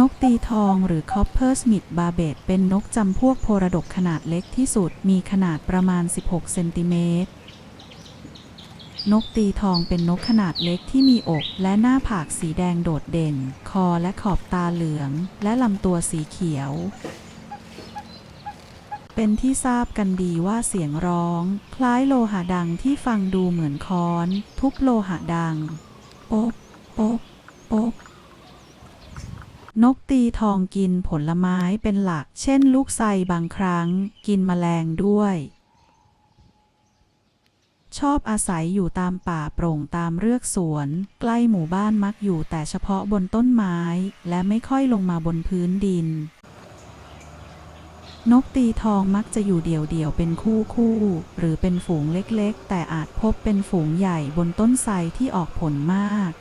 นกตีทองหรือ Copper Smith Barbet เป็นนกจำพวกโพระดกขนาดเล็กที่สุด มีขนาดประมาณ 16 เซนติเมตร นกตีทองเป็นนกขนาดเล็กที่มีอกและหน้าผากสีแดงโดดเด่น คอและขอบตาเหลือง และลำตัวสีเขียว เป็นที่ทราบกันดีว่าเสียงร้อง คล้ายโลหะดังที่ฟังดูเหมือนค้อน ทุบโลหะดังโป๊กโป๊กโป๊ก นกตีทองกินผลไม้เป็นหลัก เช่นลูกไทรบางครั้ง กินแมลงด้วย ชอบอาศัยอยู่ตามป่าโปร่งตามเรือกสวน ใกล้หมู่บ้านมักอยู่แต่เฉพาะบนต้นไม้ และไม่ค่อยลงมาบนพื้นดิน นกตีทองมักจะอยู่เดี่ยวๆเป็นคู่คู่ หรือเป็นฝูงเล็กๆ แต่อาจพบเป็นฝูงใหญ่บนต้นไทรที่ออกผลมาก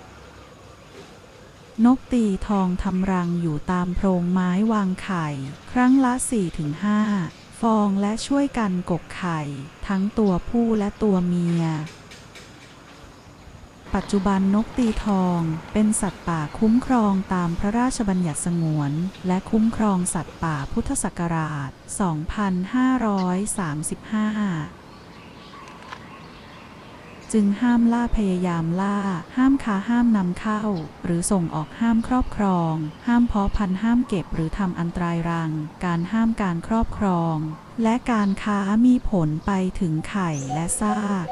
นกตีทองทำรังอยู่ตามโพรงไม้วางไข่ ครั้งละ 4-5 ฟองและช่วยกันกกไข่ ทั้งตัวผู้และตัวเมีย ปัจจุบันนกตีทองเป็นสัตว์ป่าคุ้มครองตามพระราชบัญญัติสงวน และคุ้มครองสัตว์ป่าพุทธศักราช 2535 จึงห้ามล่าพยายามล่า ห้ามค้าห้ามนำเข้า หรือส่งออกห้ามครอบครอง ห้ามเพาะพันธุ์ห้ามเก็บหรือทำอันตรายรัง การห้ามการครอบครอง และการค้ามีผลไปถึงไข่และซาก